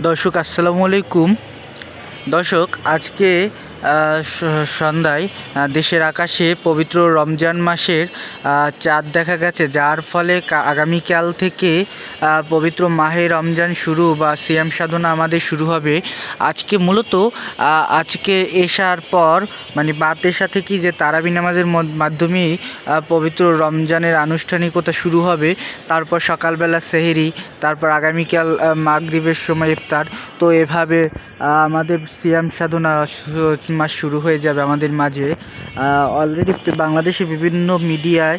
দর্শক আসসালামু আলাইকুম। দর্শক আজকে সন্ধ্যায় দেশের আকাশে পবিত্র রমজান মাসের চাঁদ দেখা গেছে, যার ফলে আগামীকাল থেকে পবিত্র মাহে রমজান শুরু বা সিয়াম সাধনা আমাদের শুরু হবে। আজকে মূলত আজকে এশার পর মানে বাত এশা থেকে যে তারাবি নামাজের মাধ্যমেই পবিত্র রমজানের আনুষ্ঠানিকতা শুরু হবে, তারপর সকালবেলা সেহেরি, তারপর আগামীকাল মাগরিবের সময় ইফতার। তো এভাবে আমাদের সিয়াম সাধনা মাস শুরু হয়ে যাবে আমাদের মাঝে। অলরেডি বাংলাদেশে বিভিন্ন মিডিয়ায়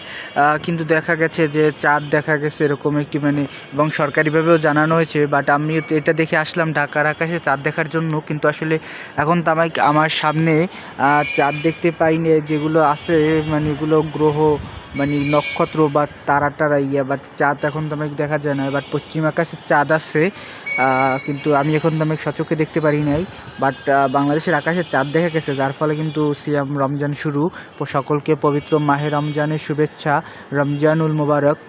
কিন্তু দেখা গেছে যে চাঁদ দেখা গেছে এরকম একটি মানে এবং সরকারিভাবেও জানানো হয়েছে বাট আমি এটা দেখে আসলাম ঢাকার আকাশে চাঁদ দেখার জন্য, কিন্তু আসলে এখন তো আমার সামনে চাঁদ দেখতে পাইনি, যেগুলো আছে মানে এগুলো গ্রহ মানে নক্ষত্র বা তারা টারা ইয়া বাট চাঁদ এখন তো আমাকে দেখা যায় না। বাট পশ্চিম আকাশে চাঁদ আছে কিন্তু আমি এখন তো আমি সচক্ষে দেখতে পারি নাই। বাট বাংলাদেশের আকাশে চাঁদ দেখা গেছে যার ফলে কিন্তু সিয়াম রমজান শুরু। সকলকে পবিত্র মাহে রমজানের শুভেচ্ছা রমজানুল মুবারক।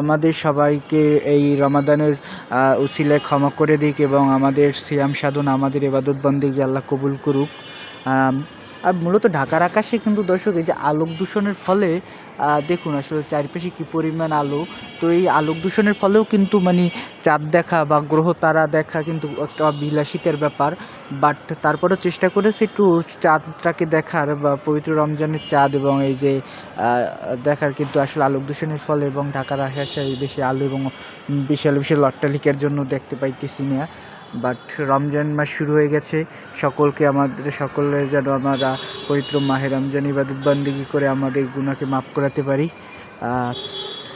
আমাদের সবাইকে এই রমাদানের আহ, উসিলায় ক্ষমা করে দিক এবং আমাদের সিয়াম সাধন আমাদের এবাদত বন্দিকে আল্লাহ কবুল করুক। আম, আর মূলত ঢাকার আকাশে কিন্তু দর্শক, এই যে আলোক দূষণের ফলে দেখুন আসলে চারিপাশে কী পরিমাণ আলো। তো এই আলোক দূষণের ফলেও কিন্তু মানে চাঁদ দেখা বা গ্রহ তারা দেখা কিন্তু একটা বিলাসিতার ব্যাপার। বাট তারপরেও চেষ্টা করেছে একটু চাঁদটাকে দেখার বা পবিত্র রমজানের চাঁদ এবং এই যে দেখার কিন্তু আসলে আলোক দূষণের ফলে এবং ঢাকার এই বেশি আলো এবং বিশাল বিশাল অট্টালিকার জন্য দেখতে পাইতেছি না। বাট রমজান মাস শুরু হয়ে গেছে। সকলকে আমাদের, সকলে যেন আমরা পবিত্র মাহে রমজান ইবাদত বন্দিগি করে আমাদের গুণাকে মাফ করাতে পারি।